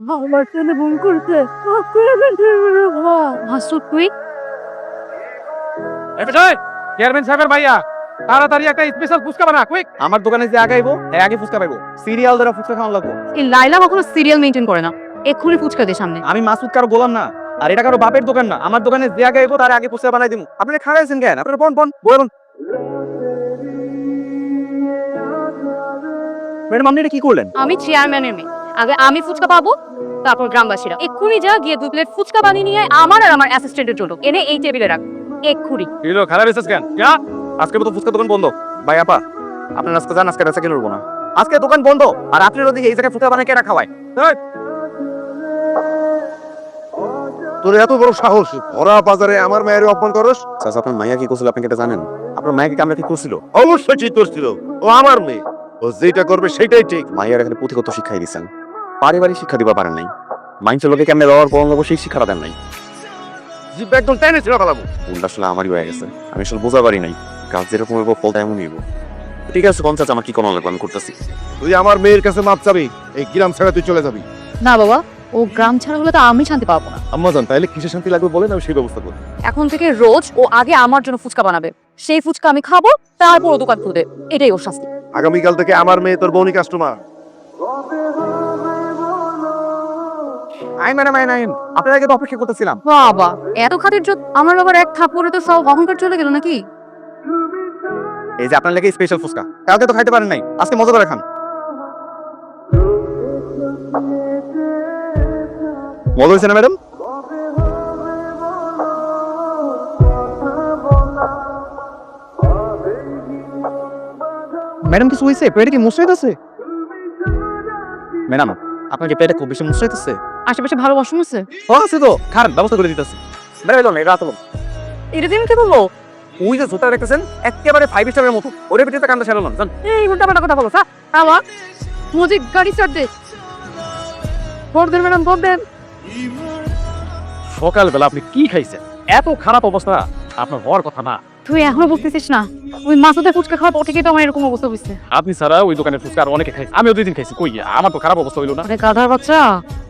আমার ছেলে ভুল করছে। হাসু তুই। চেয়ারম্যান সাহেবের ভাইয়া তাড়াতাড়ি একটা স্পেশাল ফুচকা বানা কুইক আমার দোকানে যে আগে আইবো আগে ফুচকা পাইবো। সিরিয়াল ধরে ফুচকা খাওয়া লাগবো। এই লাইলা কখনো সিরিয়াল মেনটেন করে না। এক্ষুনি ফুচকা দে সামনে। আমি মাসুদ কারও গোলাম না আর এটা কারও বাপের দোকান না। আমার দোকানে যে আগে আইবো তার আগে ফুচকা বানাই দিমু। আপনি খাড়াইছেন কেন? আপনারা বন বন বলুন ম্যাডাম আপনি এটা কি করলেন? আমি চেয়ারম্যানের মেয়ে। আগে আমি ফুচকা পাবো তারপর গ্রামবাসীরা। এক্ষুনি যা গিয়ে দু প্লেট ফুচকা বানিয়ে নিয়ে আমার আর আমার অ্যাসিস্ট্যান্টের জন্য। এনে এই টেবিলে রাখ। এক্ষুনি। কিলো খারাপ এসেছ কেন? আজকে তো ফুচকা দোকান বন্ধ। ভাই আপা আপনার আজকে যান আজকে বেচা কিনে না। আজকে দোকান বন্ধ আর আপনার ওদিকে এই জায়গায় ফুচকা বানাই কেনা খাওয়ায়? তোর এত বড় সাহস ভরা বাজারে আমার মায়ের অপমান করস? চাচা আপনার মাইয়া কি করছিল আপনি কি এটা জানেন? আপনার মাইয়াকে কামড়া কি করছিল? অবশ্যই ঠিক করছিল। ও আমার মেয়ে। ও যেটা করবে সেটাই ঠিক। মাইয়ার এখানে পুঁথিগত শিক্ষাই দিচ্ছেন। পারিবারিক শিক্ষা দিবা পারেন নাই। মাইন্সের লোকে কেমনে ব্যবহার করুন লাগবো সেই শিক্ষাটা দেন নাই। জিভ একদম টেনে ছিল ফেলাবো। ভুলটা আসলে আমারই হয়ে গেছে। আমি আসলে বোঝা পারি নাই। কাজ যেরকম হইব ফলটা এমনই হইব। ঠিক আছে কোন চাচা আমার কি কোনো লাগবে? আমি করতেছি। তুই আমার মেয়ের কাছে মাপ চাবি এই গ্রাম ছাড়া তুই চলে যাবি। না বাবা ও গ্রাম ছাড়া হলে তো আমি শান্তি পাবো না। আম্মা জান তাহলে কিসে শান্তি লাগবে বলেন আমি সেই ব্যবস্থা করব। এখন থেকে রোজ ও আগে আমার জন্য ফুচকা বানাবে। সেই ফুচকা আমি খাব তারপর ও দোকান খুলবে। এটাই ওর শাস্তি। আগামীকাল থেকে আমার মেয়ে তোর বৌনি কাস্টমার। আই ম্যাডাম আইন আইন আপনার আগে তো অপেক্ষা করতেছিলাম। বাবা এত খাতির আমার আবার এক থাপ্পড়ে তো সব অহংকার চলে গেল নাকি? এই যে আপনার লেগে স্পেশাল ফুচকা। কালকে তো খাইতে পারেন নাই। আজকে মজা করে খান। মজা হয়েছে না ম্যাডাম? ম্যাডাম কিছু হয়েছে? পেটে কি মুসরাইত আছে? ম্যাডাম আপনার কি পেটে খুব বেশি মুসরাইতেছে আশেপাশে ভালো ওয়াশরুম আছে? ও আছে তো। খারাপ ব্যবস্থা করে দিতেছি। ম্যাডাম এলো না রাত হলো। এটা আমি কি বলব ওই যে জুতা দেখতেছেন একেবারে ফাইভ স্টারের মতো। ওরে পিঠিতে কান্দা ছেড়ে জান। এই উল্টা পাল্টা কথা বলো স্যার আমার মুজিক গাড়ি স্টার্ট দে। ভোট দেন ম্যাডাম ভোট দেন সকালবেলা আপনি কি খাইছেন? এত খারাপ অবস্থা আপনার হওয়ার কথা না। তুই এখনও বুঝতেছিস না? ওই মাসুদের ফুচকা খাওয়ার পর থেকে তো আমার এরকম অবস্থা হয়েছে আপনি ছাড়া ওই দোকানের ফুচকা আর অনেকে খাইছে। আমিও দুই দিন খাইছি। কই আমার তো খারাপ অবস্থা হইল না। আরে গাধার বাচ্চা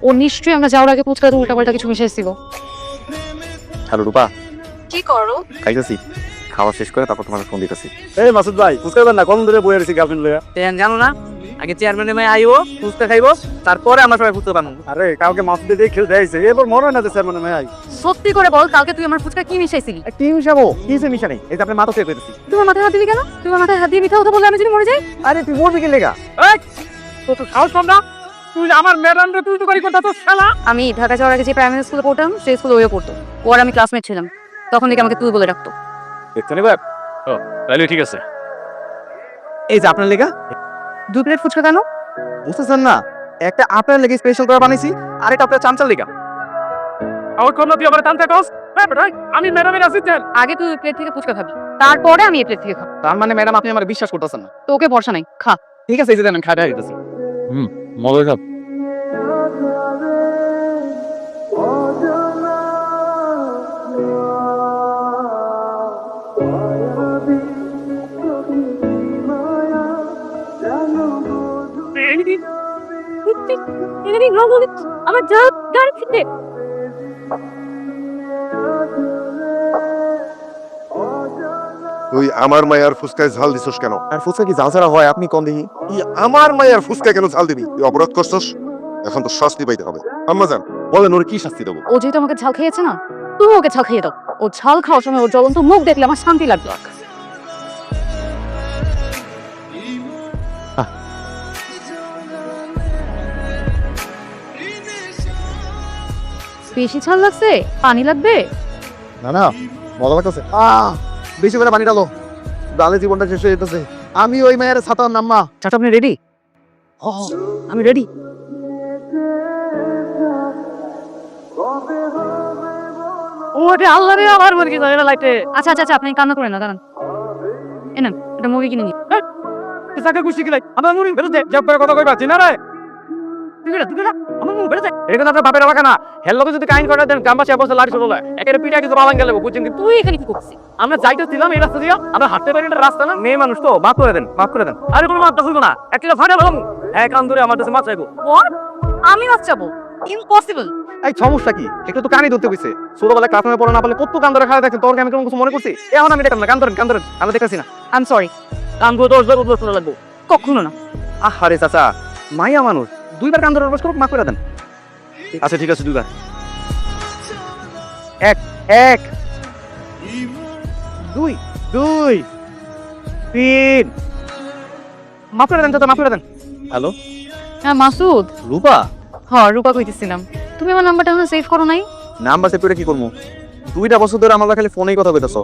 ও নিশ্চয়ই আমরা যাওয়ার আগে ফুচকা উল্টা পাল্টা কিছু মিশাইছিল। হ্যালো রূপা। কি করো? খাইতেছি। খাওয়া শেষ করে তারপর তোমার ফোন দিতেছি। এই মাসুদ ভাই ফুচকা না? কোন ধরে বয়ে রয়েছি গার্লফ্রেন্ড লয়া জানো না? আগে চেয়ারম্যানের মেয়ে আইবো ফুচকা খাইবো তারপরে আমরা সবাই ফুচকা বানাবো। আরে কাউকে মাসুদ দিয়ে খেলতে আইছে এবার মনে হয় না যে স্যার মানে আই। সত্যি করে বল কালকে তুই আমার ফুচকা কি মিশাইছিলি? কি মিশাবো? কিসে মিশা নেই এই যে আপনি মাথা থেকে কইতেছি তোমার মাথায় হাত দিলি কেন? তোমার মাথায় হাত দিয়ে মিথ্যা কথা বললে আমি যদি মরে যাই? আরে তুই মরবি কি লেগা? এই তো তো সাহস কম না? তুই আমার ম্যাডাম রে তুই তো করি কথা তো শালা। আমি ঢাকা যাওয়ার আগে যে প্রাইমারি স্কুলে পড়তাম সেই স্কুলে ওয়ে পড়তো। ও আর আমি ক্লাসমেট ছিলাম। তখন থেকে আমাকে তুই বলে রাখতো দেখছেন এবার ও তাহলে ঠিক আছে। এই যে আপনার লেগা? দুই প্লেট ফুচকা কেন? বুঝতেছেন না। একটা আপনার লেগে স্পেশাল করে বানিয়েছি আর এটা আপনার চামচার লেগা। আর কোন তুই আমার টানতে কস? আমি ম্যাডামের অ্যাসিস্ট্যান্ট আগে তুই প্লেট থেকে ফুচকা খাবি তারপরে আমি এই প্লেট থেকে খাব। তার মানে ম্যাডাম আপনি আমার বিশ্বাস করতেছেন না। তো ওকে ভরসা নাই খা। ঠিক আছে এই যে দেন খাটা দিতেছি। হুম মজা খাব আমার যা গাড়ি ফিতে তুই আমার মায়ের ফুচকায় ঝাল দিছস কেন? আর ফুচকা কি জাল ছাড়া হয়? আপনি কোন দেখি তুই আমার মায়ের ফুচকা কেন ঝাল দিবি? তুই অপরাধ করছস? এখন তো শাস্তি পাইতে হবে। আম্মা জান বলেন ওর কি শাস্তি দেবো? ও যেহেতু আমাকে ঝাল খেয়েছে না তুমি ওকে ঝাল খেয়ে দাও। ও ঝাল খাওয়ার সময় ওর জ্বলন্ত মুখ দেখলে আমার শান্তি লাগবে। বেশি ঝাল লাগছে? পানি লাগবে? না না মজা লাগতেছে। আহ বেশি করে পানি ডালো ডালে জীবনটা শেষ হয়ে যেতেছে। আমি ওই মায়ের ছাতার নাম্মা। চাচা আপনি রেডি আমি রেডি ওরে আল্লাহ রে আমার মনে কি জানে না লাইটে। আচ্ছা আচ্ছা আচ্ছা আপনি কান্না করেন না দাঁড়ান। এ নেন এটা মুভি কিনে নিন। চাকা খুশি গেলাই আমার মুড়ি বেরোতে জব করে কথা কইবা চিনা রে? তুই কেডা তুই কেডা আমার মুড়ি বেরোতে এটা তো বাপের এলাকা না। হেল যদি কাইন করে দেন গ্রামবাসী অবস্থা লাড়ি চলে একেবারে পিঠা কিছু বালান গেলে বুঝছেন কি? তুই এখানে কি করছিস? আমরা যাইতেছিলাম এই রাস্তা দিয়া। আমরা হাঁটতে পারি না রাস্তা না। মেয়ে মানুষ তো মাফ করে দেন মাফ করে দেন। আরে কোনো মাফটা হইব না। একটা ফাটা ভাঙ এক কান আমার কাছে মাছ চাইব। আমি মাছ চাবো? ইম্পসিবল এই সমস্যা কি? একটু তো কানে ধরতে কইছে ছোটবেলায় ক্লাসে পড়া না পারলে কত কান ধরে খাওয়া দেখছেন তোর কি আমি কোনো কিছু মনে করছি? এখন আমি দেখাম না। কান ধরেন কান ধরেন। আমি না। আই এম সরি কানগুলো দশ বার উদ্বোস লাগবো। কখনো না। আহারে চাচা। মাইয়া মানুষ। দুইবার কান ধরে উদ্বোস করুক মা করে দেন। আচ্ছা ঠিক আছে দুইবার। এক এক দুই দুই তিন। মাফ করে দেন চাচা মাফ করে দেন। হ্যালো? হ্যাঁ মাসুদ। রূপা? হ্যাঁ রূপা কইতেছিলাম। তুমি আমার নাম্বারটা এখনও সেভ করো নাই? নাম্বার সেভ করে কি করব? দুইটা বছর ধরে আমরা খালি ফোনেই কথা কইতাছো।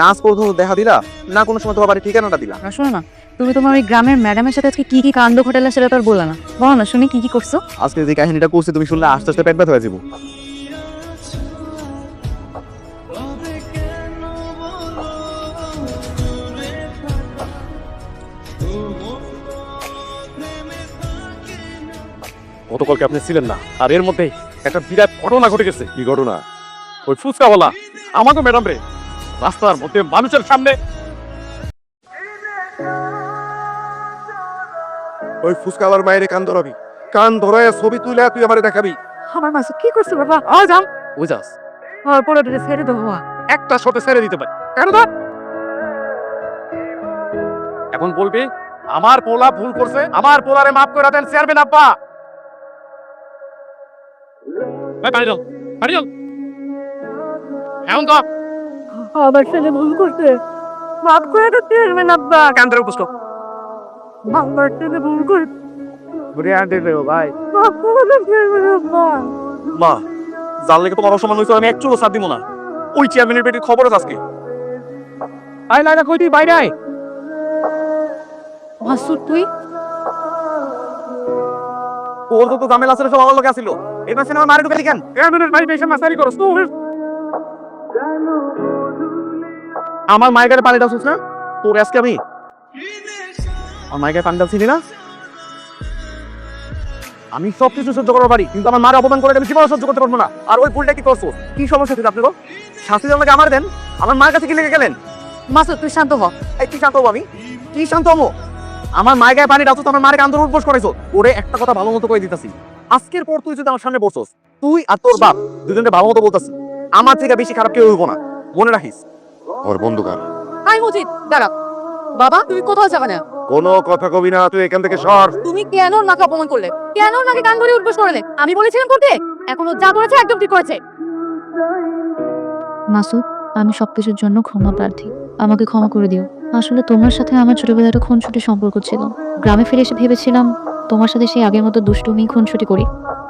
নাচ পর্যন্ত দেখা দিলা না কোনো সময় তোমার বাড়ির ঠিকানাটা দিলা। না শোনো না। তুমি তোমার ওই গ্রামের ম্যাডামের সাথে আজকে কি কি কাণ্ড ঘটালে সেটা তো আর না। বলো না শুনি কি কি করছ। আজকে যে কাহিনীটা করছি তুমি শুনলে আস্তে আস্তে পেট ব্যথা হয়ে যাব। গতকালকে আপনি ছিলেন না আর এর মধ্যে একটা বিরাট ঘটনা ঘটে গেছে। কি ঘটনা? ওই ফুচকাওয়ালা। আমাকে ম্যাডাম রে রাস্তার মধ্যে মানুষের সামনে। ওই ফুসকালার মায়ের কান ধরাবি কান ধরায় ছবি তুলে তুই আমারে দেখাবি। আমার মাসুদ কি করছ বাবা? আ যান ওই যাস আর পরে দিতে ছেড়ে দেবো একটা শটে ছেড়ে দিতে পারি। কেন দা এখন বলবি আমার পোলা ভুল করছে আমার পোলারে মাফ করে দেন চেয়ারম্যান আব্বা। ভাই পানি দাও পানি দাও এখন তো আমার ছেলে ভুল করছে। মাফ করে তো চেয়ারম্যান আব্বা? কান্দারে উপস্থ আমার ছেলে ভুল করছে। ঘুরে আনতে দেবো ভাই। মাফ করে তো চেয়ারম্যান আব্বা? মা জানলে কি তোমার অসম্মান হয়েছে আমি এক চুলো সাথ দিব না। ওই চেয়ারম্যানের খবর আছে আজকে। আই লাইলা কই তুই? বাইরে আয়। মাসুদ তুই? ওর তো সব আমার লোকে আসিল। এবার সিনেমা মারি ঢুকে লিখেন চেয়ারম্যানের বাড়ি বেশি মাসারি করস তুই আমার মায়ের পানি দাও না তোর আজকে আমি আমার মায়ের পানি দাও না? আমি সব কিছু সহ্য করতে পারি কিন্তু আমার মার অপমান করে আমি জীবনে সহ্য করতে পারব না। আর ওই ভুলটা কি করছ? কি সমস্যা ছিল আপনার শাস্তি আমাকে আমার দেন। আমার মার কাছে কি লেগে গেলেন? মাসুদ তুই শান্ত হ। এই কি শান্ত হব আমি? কি শান্ত হব? আমার মায়ের গায়ে পানি ডাকছো আমার মায়ের আন্দোলন উদ্বোস করেছ ওরে একটা কথা ভালো মতো করে দিতাছি। আজকের পর তুই যদি আমার সামনে বসছস তুই আর তোর বাপ দুজনকে ভালো মতো বলতাছি। আমার থেকে বেশি খারাপ কেউ হইব না। মনে রাখিস। ওর বন্ধু কার? আই মজিদ দাঁড়া। বাবা তুমি কোথাও যাবে না? কোনো কথা কবি না তুই এখান থেকে সর। তুমি কেন নাকে অপমান করলে? কেন নাকে কান ধরে উঠবোস করলে? আমি বলেছিলাম করতে। এখন যা করেছে একদম ঠিক করেছে। মাসুদ আমি সবকিছুর জন্য ক্ষমা প্রার্থী। আমাকে ক্ষমা করে দিও। আসলে তোমার সাথে আমার ছোটবেলায় একটা খুনছুটি সম্পর্ক ছিল। গ্রামে ফিরে এসে ভেবেছিলাম তোমার সাথে সেই আগের মতো দুষ্টুমি খুনছুটি করি।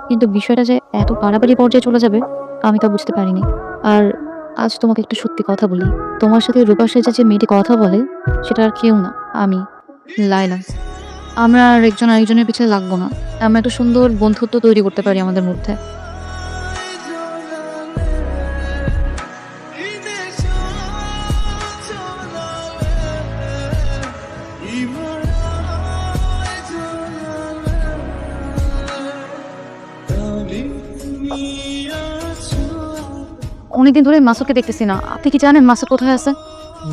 কিন্তু বিষয়টা যে এত বাড়াবাড়ি পর্যায়ে চলে যাবে আমি তা বুঝতে পারিনি। আর আজ তোমাকে একটু সত্যি কথা বলি। তোমার সাথে রূপার সাথে যে মেয়েটি কথা বলে, সেটা আর কেউ না, আমি লাইলা আমরা আর একজন আরেকজনের পিছনে লাগবো না। আমরা একটা সুন্দর বন্ধুত্ব তৈরি করতে পারি আমাদের মধ্যে। অনেকদিন ধরে মাসুদকে দেখতেছি না। আপনি কি জানেন মাসুদ কোথায় আছে?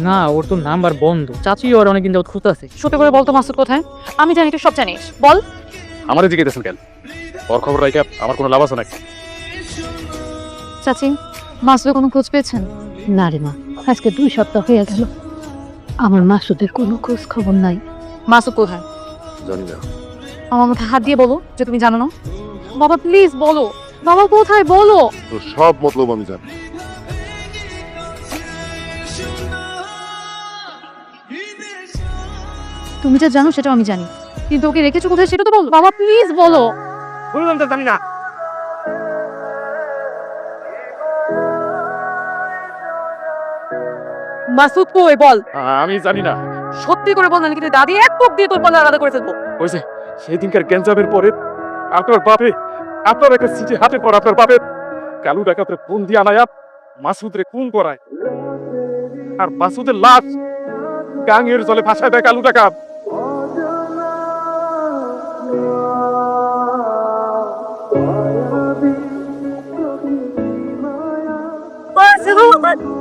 না ওর তো নাম্বার বন্ধ। চাচি ওর অনেকদিন যাবত খুঁজতে আছে সত্যি করে বলতো মাসুদ কোথায়? আমি জানি তুই সব জানিস। বল। আমারে জিজ্ঞেসেন কেন? ওর খবর রাখে আমার কোনো লাভ আছে নাকি? চাচি মাসুদের কোনো খোঁজ পেয়েছেন? না রে মা আজকে দুই সপ্তাহ হয়ে গেল। আমার মাসুদের কোনো খোঁজ খবর নাই। মাসুদ কোথায়? জানি না। আমার মাথায় হাত দিয়ে বলো যে তুমি জানো না। বাবা প্লিজ বলো। বাবা কোথায়? বলো। সব মতলব আমি জানি। তুমি যা জানো সেটাও আমি জানি। কিন্তু ওকে রেখেছো কোথায় সেটা তো বলো। বাবা প্লিজ বলো। বললাম তো জানি না। মাসুদ কই বল। আমি জানি না। সত্যি করে বল না কিন্তু দাদি এক কোপ দিয়ে তোর পাল্লা আলাদা করে ফেলব? হয়েছে সেদিনকার গ্যাঞ্জামের পরে আপনার বাপে আপনার একটা সিটে হাতে পর আপনার বাপে কালু ডাকাতের ফোন দিয়ে আনায়া মাসুদরে খুন করায়। আর মাসুদের লাশ গাঙের জলে ভাসায় দেয় কালু ডাকাত। মাসুদ